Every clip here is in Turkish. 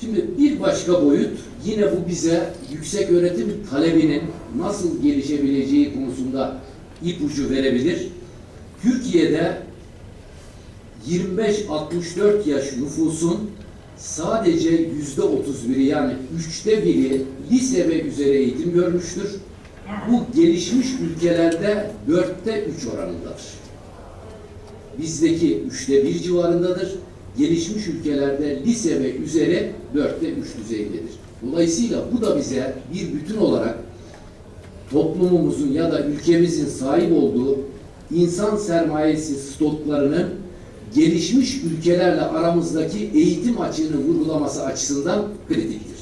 Şimdi bir başka boyut yine bu bize yüksek öğretim talebinin nasıl gelişebileceği konusunda ipucu verebilir. Türkiye'de 25-64 yaş nüfusun sadece yüzde 31'i yani üçte biri lise ve üzeri eğitim görmüştür. Bu gelişmiş ülkelerde dörtte üç oranındadır. Bizdeki üçte bir civarındadır. Gelişmiş ülkelerde lise ve üzeri dörtte üç düzeyindedir. Dolayısıyla bu da bize bir bütün olarak toplumumuzun ya da ülkemizin sahip olduğu insan sermayesi stoklarının gelişmiş ülkelerle aramızdaki eğitim açığını vurgulaması açısından kritiktir.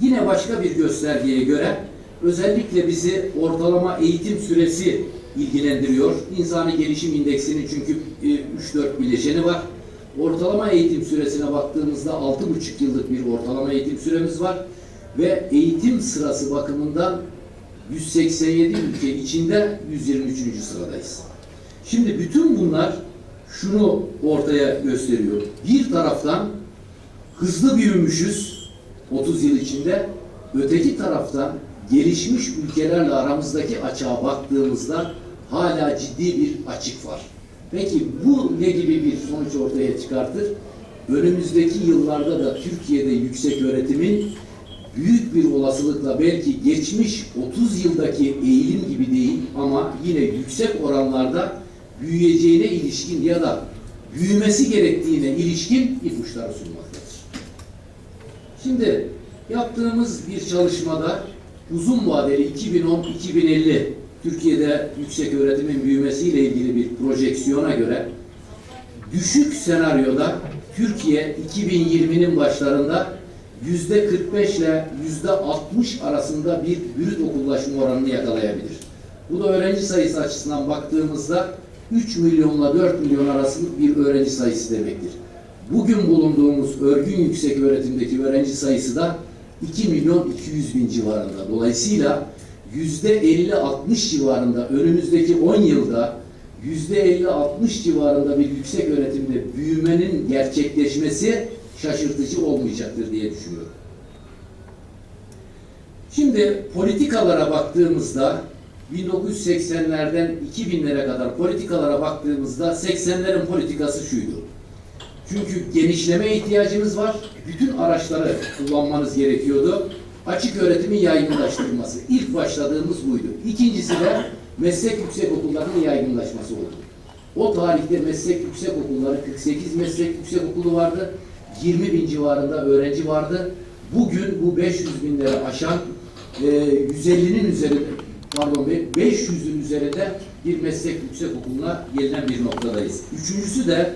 Yine başka bir göstergeye göre özellikle bizi ortalama eğitim süresi ilgilendiriyor. İnsani Gelişim İndeksinin çünkü 3-4 bileşeni var. Ortalama eğitim süresine baktığımızda 6,5 yıllık bir ortalama eğitim süremiz var. Ve eğitim sırası bakımından 187 ülke içinde 123. sıradayız. Şimdi bütün bunlar şunu ortaya gösteriyor. Bir taraftan hızlı büyümüşüz 30 yıl içinde. Öteki taraftan gelişmiş ülkelerle aramızdaki açığa baktığımızda hala ciddi bir açık var. Peki bu ne gibi bir sonuç ortaya çıkartır? Önümüzdeki yıllarda da Türkiye'de yüksek öğretimin büyük bir olasılıkla belki geçmiş 30 yıldaki eğilim gibi değil ama yine yüksek oranlarda büyüyeceğine ilişkin ya da büyümesi gerektiğine ilişkin ipuçları sunmaktadır. Şimdi yaptığımız bir çalışmada uzun vadeli 2010-2050 Türkiye'de yüksek öğretimin büyümesiyle ilgili bir projeksiyona göre düşük senaryoda Türkiye 2020'nin başlarında yüzde 45 ile yüzde 60 arasında bir brüt okullaşma oranını yakalayabilir. Bu da öğrenci sayısı açısından baktığımızda 3 milyonla 4 milyon arasında bir öğrenci sayısı demektir. Bugün bulunduğumuz örgün yüksek öğretimdeki öğrenci sayısı da 2 milyon 200 bin civarında. Dolayısıyla yüzde 50-60 civarında önümüzdeki 10 yılda yüzde 50-60 civarında bir yüksek öğretimde büyümenin gerçekleşmesi şaşırtıcı olmayacaktır diye düşünüyorum. Şimdi politikalara baktığımızda 1980'lerden 2000'lere kadar politikalara baktığımızda 80'lerin politikası şuydu. Çünkü genişleme ihtiyacımız var. Bütün araçları kullanmanız gerekiyordu. Açık öğretimin yaygınlaştırılması. İlk başladığımız buydu. İkincisi de meslek yüksek okullarının yaygınlaşması oldu. O tarihte meslek yüksek okulları 48 meslek yüksek okulu vardı. 20 bin civarında öğrenci vardı. Bugün bu 500 binleri aşan e, 150'nin üzerinde pardon 500'ün üzerinde bir meslek yüksek okuluna gelinen bir noktadayız. Üçüncüsü de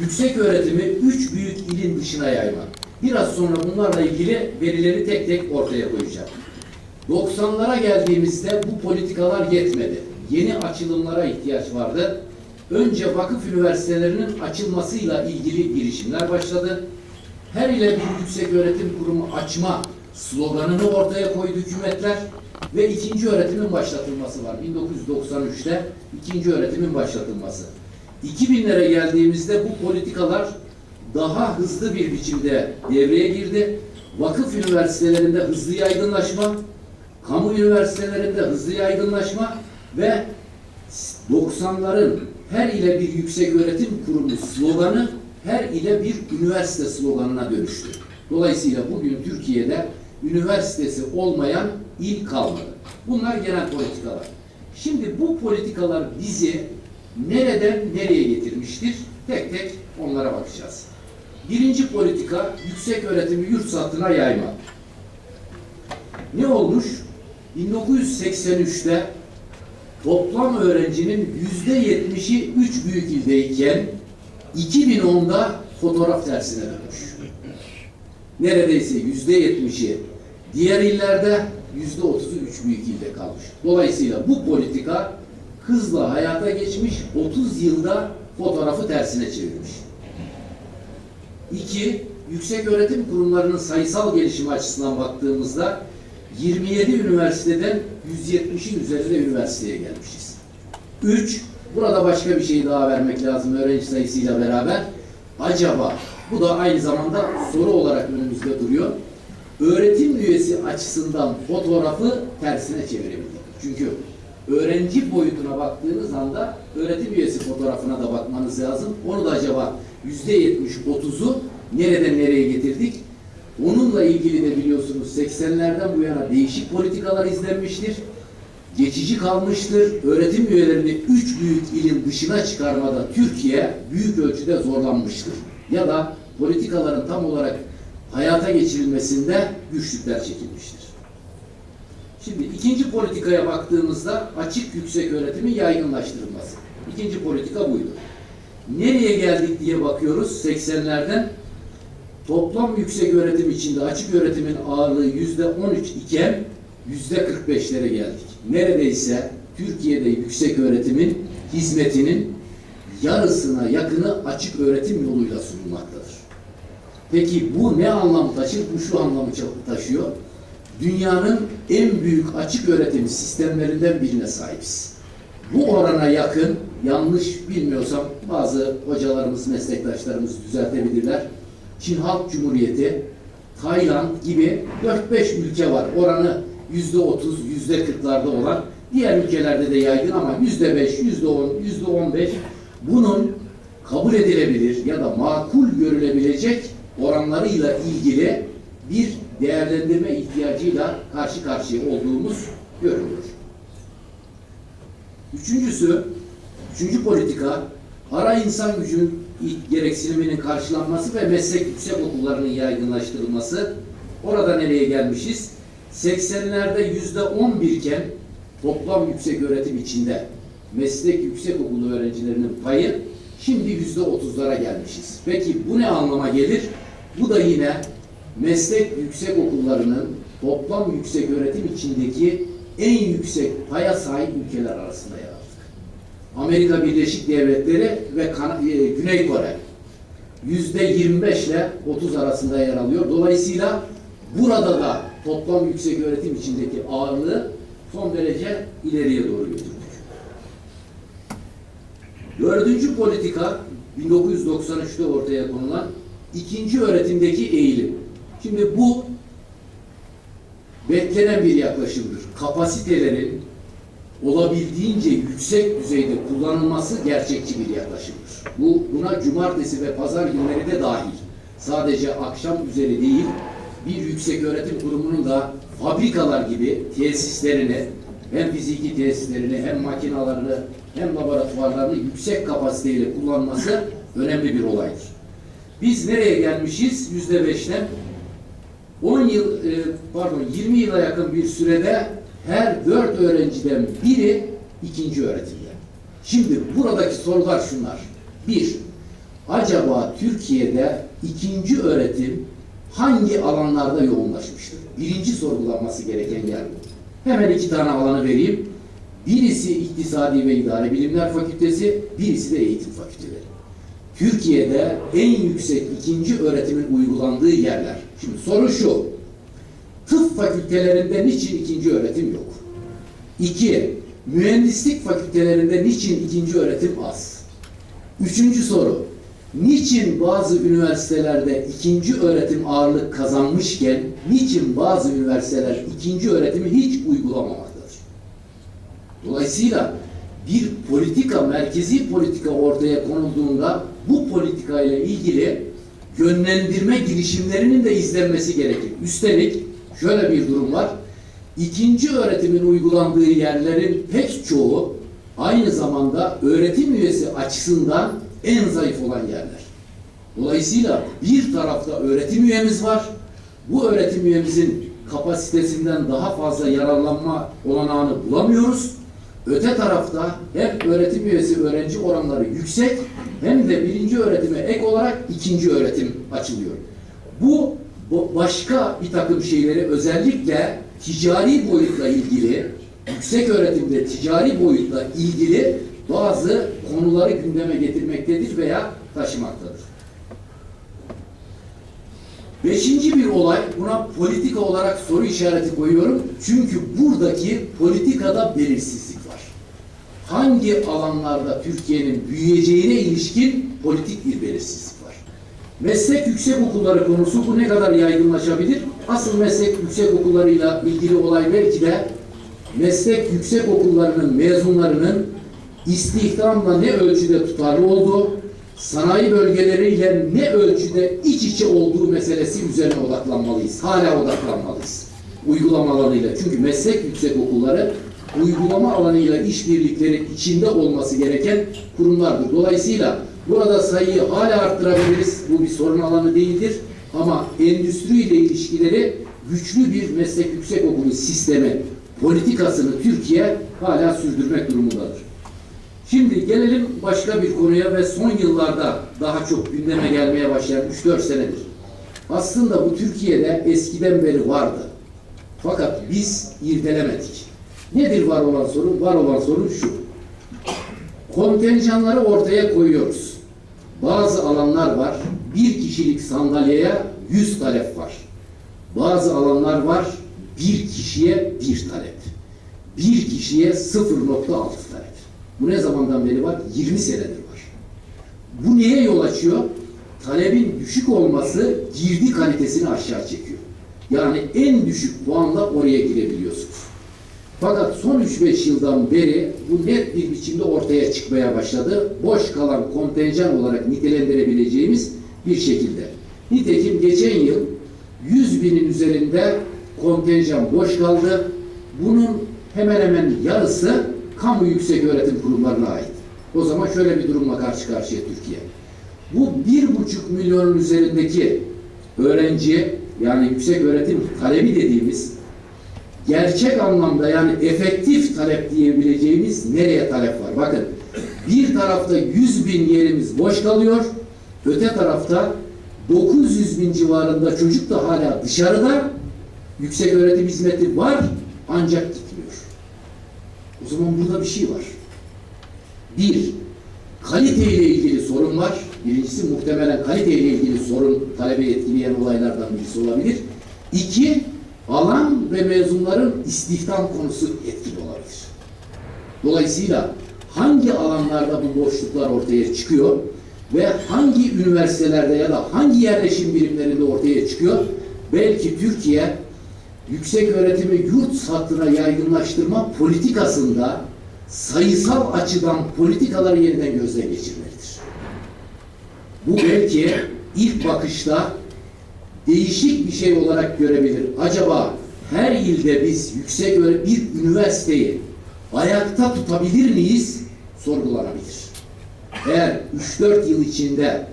yüksek öğretimi üç büyük ilin dışına yaymak. Biraz sonra bunlarla ilgili verileri tek tek ortaya koyacağım. 90'lara geldiğimizde bu politikalar yetmedi. Yeni açılımlara ihtiyaç vardı. Önce vakıf üniversitelerinin açılmasıyla ilgili girişimler başladı. Her ile bir yüksek öğretim kurumu açma sloganını ortaya koydu hükümetler ve ikinci öğretimin başlatılması var. 1993'te ikinci öğretimin başlatılması. 2000'lere geldiğimizde bu politikalar daha hızlı bir biçimde devreye girdi. Vakıf üniversitelerinde hızlı yaygınlaşma, kamu üniversitelerinde hızlı yaygınlaşma ve 90'ların her ile bir yüksek öğretim kurumu sloganı her ile bir üniversite sloganına dönüştü. Dolayısıyla bugün Türkiye'de üniversitesi olmayan il kalmadı. Bunlar genel politikalar. Şimdi bu politikalar bizi nereden nereye getirmiştir? Tek tek onlara bakacağız. Birinci politika yüksek öğretimi yurt satına yayma. Ne olmuş? 1983'te toplam öğrencinin yüzde yetmişi üç büyük ildeyken 2010'da fotoğraf dersine dönmüş. Neredeyse yüzde yetmişi diğer illerde yüzde otuzu üç büyük ilde kalmış. Dolayısıyla bu politika hızla hayata geçmiş, 30 yılda fotoğrafı tersine çevirmiş. İki, yüksek öğretim kurumlarının sayısal gelişimi açısından baktığımızda 27 üniversiteden 170'in üzerinde üniversiteye gelmişiz. Üç, burada başka bir şey daha vermek lazım öğrenci sayısıyla beraber. acaba bu da aynı zamanda soru olarak önümüzde duruyor. Öğretim üyesi açısından fotoğrafı tersine çevirebildik. Çünkü öğrenci boyutuna baktığınız anda öğretim üyesi fotoğrafına da bakmanız lazım. Onu da acaba yüzde yetmiş, otuzu nereden nereye getirdik? Onunla ilgili de biliyorsunuz 80'lerden bu yana değişik politikalar izlenmiştir. Geçici kalmıştır. Öğretim üyelerini üç büyük ilin dışına çıkarmada Türkiye büyük ölçüde zorlanmıştır. Ya da politikaların tam olarak hayata geçirilmesinde güçlükler çekilmiştir. Şimdi ikinci politikaya baktığımızda açık yüksek öğretimin yaygınlaştırılması. İkinci politika buydu. Nereye geldik diye bakıyoruz 80'lerden toplam yüksek öğretim içinde açık öğretimin ağırlığı yüzde 13 iken yüzde 45'lere geldik. Neredeyse Türkiye'de yüksek öğretimin hizmetinin yarısına yakını açık öğretim yoluyla sunulmaktadır. Peki bu ne anlam taşır? Bu şu anlamı taşıyor. Dünyanın en büyük açık öğretim sistemlerinden birine sahibiz. Bu orana yakın, yanlış bilmiyorsam bazı hocalarımız, meslektaşlarımız düzeltebilirler. Çin Halk Cumhuriyeti, Tayland gibi 4-5 ülke var. Oranı yüzde 30, yüzde 40'larda olan diğer ülkelerde de yaygın ama yüzde 5, yüzde 10, yüzde 15 bunun kabul edilebilir ya da makul görülebilecek oranlarıyla ilgili bir değerlendirme ihtiyacıyla karşı karşıya olduğumuz görülür. Üçüncüsü, üçüncü politika, ara insan gücünün gereksiniminin karşılanması ve meslek yüksek okullarının yaygınlaştırılması. Orada nereye gelmişiz? 80'lerde yüzde 11 iken toplam yüksek öğretim içinde meslek yüksek okulu öğrencilerinin payı şimdi yüzde 30'lara gelmişiz. Peki bu ne anlama gelir? Bu da yine meslek yüksek okullarının toplam yüksek öğretim içindeki en yüksek paya sahip ülkeler arasında yer aldık. Amerika Birleşik Devletleri ve Kan- e, Güney Kore yüzde 25 ile 30 arasında yer alıyor. Dolayısıyla burada da toplam yüksek öğretim içindeki ağırlığı son derece ileriye doğru götürdük. Dördüncü politika 1993'te ortaya konulan ikinci öğretimdeki eğilim. Şimdi bu beklenen bir yaklaşımdır. Kapasitelerin olabildiğince yüksek düzeyde kullanılması gerçekçi bir yaklaşımdır. Bu buna cumartesi ve pazar günleri de dahil. Sadece akşam üzeri değil, bir yüksek öğretim kurumunun da fabrikalar gibi tesislerini, hem fiziki tesislerini, hem makinalarını, hem laboratuvarlarını yüksek kapasiteyle kullanması önemli bir olaydır. Biz nereye gelmişiz? Yüzde beşten 10 yıl, e, pardon 20 yıla yakın bir sürede her dört öğrenciden biri ikinci öğretimde. Şimdi buradaki sorular şunlar. Bir, acaba Türkiye'de ikinci öğretim hangi alanlarda yoğunlaşmıştır? Birinci sorgulanması gereken yer bu. Hemen iki tane alanı vereyim. Birisi İktisadi ve İdari Bilimler Fakültesi, birisi de Eğitim Fakülteleri. Türkiye'de en yüksek ikinci öğretimin uygulandığı yerler. Şimdi soru şu. Tıp fakültelerinde niçin ikinci öğretim yok? İki, mühendislik fakültelerinde niçin ikinci öğretim az? Üçüncü soru. Niçin bazı üniversitelerde ikinci öğretim ağırlık kazanmışken niçin bazı üniversiteler ikinci öğretimi hiç uygulamamaktadır? Dolayısıyla bir politika, merkezi politika ortaya konulduğunda bu politika ile ilgili yönlendirme girişimlerinin de izlenmesi gerekir. Üstelik şöyle bir durum var. İkinci öğretimin uygulandığı yerlerin pek çoğu aynı zamanda öğretim üyesi açısından en zayıf olan yerler. Dolayısıyla bir tarafta öğretim üyemiz var. Bu öğretim üyemizin kapasitesinden daha fazla yararlanma olanağını bulamıyoruz. Öte tarafta hem öğretim üyesi öğrenci oranları yüksek hem de birinci öğretime ek olarak ikinci öğretim açılıyor. Bu, başka bir takım şeyleri özellikle ticari boyutla ilgili, yüksek öğretimde ticari boyutla ilgili bazı konuları gündeme getirmektedir veya taşımaktadır. Beşinci bir olay, buna politika olarak soru işareti koyuyorum. Çünkü buradaki politikada belirsizlik var. Hangi alanlarda Türkiye'nin büyüyeceğine ilişkin politik bir belirsizlik var. Meslek yüksek okulları konusu bu ne kadar yaygınlaşabilir? Asıl meslek yüksek okullarıyla ilgili olay belki de meslek yüksek okullarının mezunlarının istihdamla ne ölçüde tutarlı olduğu, sanayi bölgeleriyle ne ölçüde iç içe olduğu meselesi üzerine odaklanmalıyız. Hala odaklanmalıyız. Uygulama alanıyla. Çünkü meslek yüksek okulları uygulama alanıyla işbirlikleri içinde olması gereken kurumlardır. Dolayısıyla burada sayıyı hala arttırabiliriz. Bu bir sorun alanı değildir. Ama endüstriyle ilişkileri güçlü bir meslek yüksek okulu sistemi politikasını Türkiye hala sürdürmek durumundadır. Şimdi gelelim başka bir konuya ve son yıllarda daha çok gündeme gelmeye başlayan 3-4 senedir. Aslında bu Türkiye'de eskiden beri vardı. Fakat biz irdelemedik. Nedir var olan sorun? Var olan sorun şu. Kontenjanları ortaya koyuyoruz. Bazı alanlar var. Bir kişilik sandalyeye 100 talep var. Bazı alanlar var. Bir kişiye bir talep. Bir kişiye 0.6 talep. Bu ne zamandan beri var? 20 senedir var. Bu neye yol açıyor? Talebin düşük olması girdi kalitesini aşağı çekiyor. Yani en düşük puanla oraya girebiliyorsunuz. Fakat son 3-5 yıldan beri bu net bir biçimde ortaya çıkmaya başladı. Boş kalan kontenjan olarak nitelendirebileceğimiz bir şekilde. Nitekim geçen yıl 100 binin üzerinde kontenjan boş kaldı. Bunun hemen hemen yarısı kamu yüksek öğretim kurumlarına ait. O zaman şöyle bir durumla karşı karşıya Türkiye. Bu bir buçuk milyonun üzerindeki öğrenci yani yüksek öğretim talebi dediğimiz gerçek anlamda yani efektif talep diyebileceğimiz nereye talep var? Bakın bir tarafta 100 bin yerimiz boş kalıyor. Öte tarafta 900 bin civarında çocuk da hala dışarıda yüksek öğretim hizmeti var ancak gitmiyor. O zaman burada bir şey var. Bir, kaliteyle ilgili sorun var. Birincisi muhtemelen kaliteyle ilgili sorun talebe etkileyen olaylardan birisi olabilir. İki, alan ve mezunların istihdam konusu etkili olabilir. Dolayısıyla hangi alanlarda bu boşluklar ortaya çıkıyor ve hangi üniversitelerde ya da hangi yerleşim birimlerinde ortaya çıkıyor? Belki Türkiye yüksek öğretimi yurt hattına yaygınlaştırma politikasında sayısal açıdan politikaları yeniden gözden geçirmelidir. Bu belki ilk bakışta değişik bir şey olarak görebilir. Acaba her ilde biz yüksek bir üniversiteyi ayakta tutabilir miyiz? Sorgulanabilir. Eğer 3-4 yıl içinde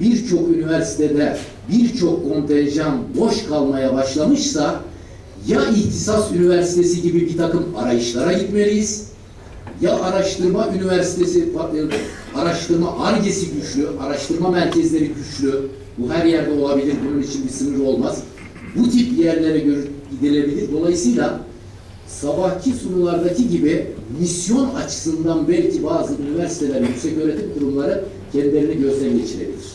birçok üniversitede birçok kontenjan boş kalmaya başlamışsa ya ihtisas üniversitesi gibi bir takım arayışlara gitmeliyiz ya araştırma üniversitesi araştırma argesi güçlü, araştırma merkezleri güçlü. Bu her yerde olabilir. Bunun için bir sınır olmaz. Bu tip yerlere gidilebilir. Dolayısıyla sabahki sunulardaki gibi misyon açısından belki bazı üniversiteler, yüksek öğretim kurumları kendilerini gözden geçirebilir.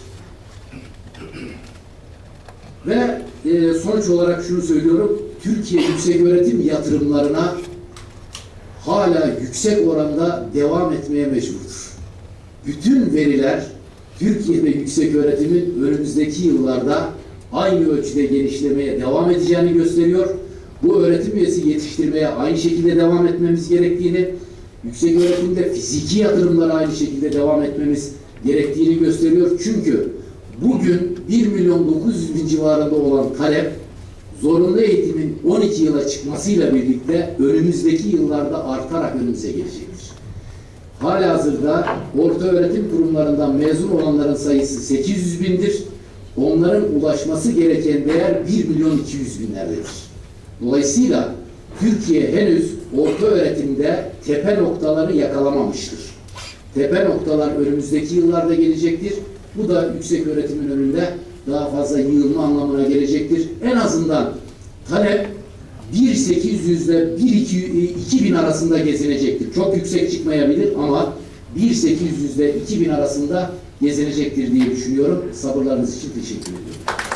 Ve e, sonuç olarak şunu söylüyorum. Türkiye yüksek öğretim yatırımlarına hala yüksek oranda devam etmeye mecburdur. Bütün veriler Türkiye'de yüksek öğretimin önümüzdeki yıllarda aynı ölçüde genişlemeye devam edeceğini gösteriyor. Bu öğretim üyesi yetiştirmeye aynı şekilde devam etmemiz gerektiğini, yüksek öğretimde fiziki yatırımlara aynı şekilde devam etmemiz gerektiğini gösteriyor. Çünkü bugün 1 milyon 900 bin civarında olan talep zorunlu eğitimin 12 yıla çıkmasıyla birlikte önümüzdeki yıllarda artarak önümüze gelecektir. Halihazırda orta öğretim kurumlarından mezun olanların sayısı 800 bindir. Onların ulaşması gereken değer 1 milyon 200 binlerdedir. Dolayısıyla Türkiye henüz orta öğretimde tepe noktaları yakalamamıştır. Tepe noktalar önümüzdeki yıllarda gelecektir. Bu da yüksek öğretimin önünde daha fazla yığılma anlamına gelecektir. En azından talep 1.800 ile 1.2000 arasında gezinecektir. Çok yüksek çıkmayabilir ama 1.800 ile 2000 arasında gezinecektir diye düşünüyorum. Sabırlarınız için teşekkür ediyorum.